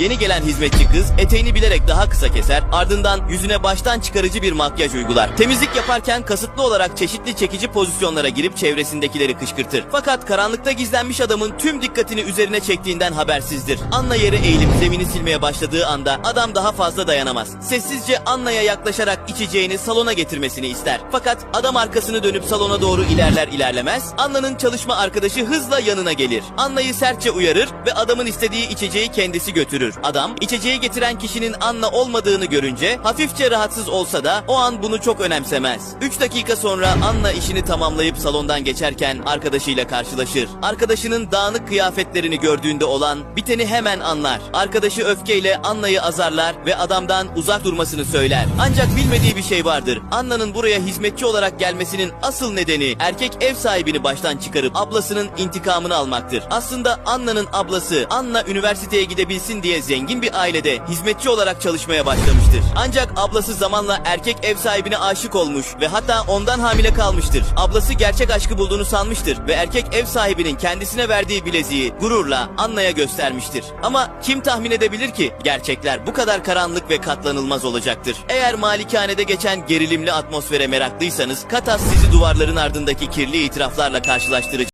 Yeni gelen hizmetçi kız eteğini bilerek daha kısa keser, ardından yüzüne baştan çıkarıcı bir makyaj uygular. Temizlik yaparken kasıtlı olarak çeşitli çekici pozisyonlara girip çevresindekileri kışkırtır. Fakat karanlıkta gizlenmiş adamın tüm dikkatini üzerine çektiğinden habersizdir. Anna yere eğilip zemini silmeye başladığı anda adam daha fazla dayanamaz. Sessizce Anna'ya yaklaşarak içeceğini salona getirmesini ister. Fakat adam arkasını dönüp salona doğru ilerler ilerlemez Anna'nın çalışma arkadaşı hızla yanına gelir. Anna'yı sertçe uyarır ve adamın istediği içeceği kendisi götürür. Adam içeceği getiren kişinin Anna olmadığını görünce hafifçe rahatsız olsa da o an bunu çok önemsemez. 3 dakika sonra Anna işini tamamlayıp salondan geçerken arkadaşıyla karşılaşır. Arkadaşının dağınık kıyafetlerini gördüğünde olan biteni hemen anlar. Arkadaşı öfkeyle Anna'yı azarlar ve adamdan uzak durmasını söyler. Ancak bilmediği bir şey vardır. Anna'nın buraya hizmetçi olarak gelmesinin asıl nedeni erkek ev sahibini baştan çıkarıp ablasının intikamını almaktır. Aslında Anna'nın ablası Anna üniversiteye gidebilsin diye zengin bir ailede hizmetçi olarak çalışmaya başlamıştır. Ancak ablası zamanla erkek ev sahibine aşık olmuş ve hatta ondan hamile kalmıştır. Ablası gerçek aşkı bulduğunu sanmıştır ve erkek ev sahibinin kendisine verdiği bileziği gururla Anna'ya göstermiştir. Ama kim tahmin edebilir ki gerçekler bu kadar karanlık ve katlanılmaz olacaktır. Eğer malikanede geçen gerilimli atmosfere meraklıysanız Katas sizi duvarların ardındaki kirli itiraflarla karşılaştıracak.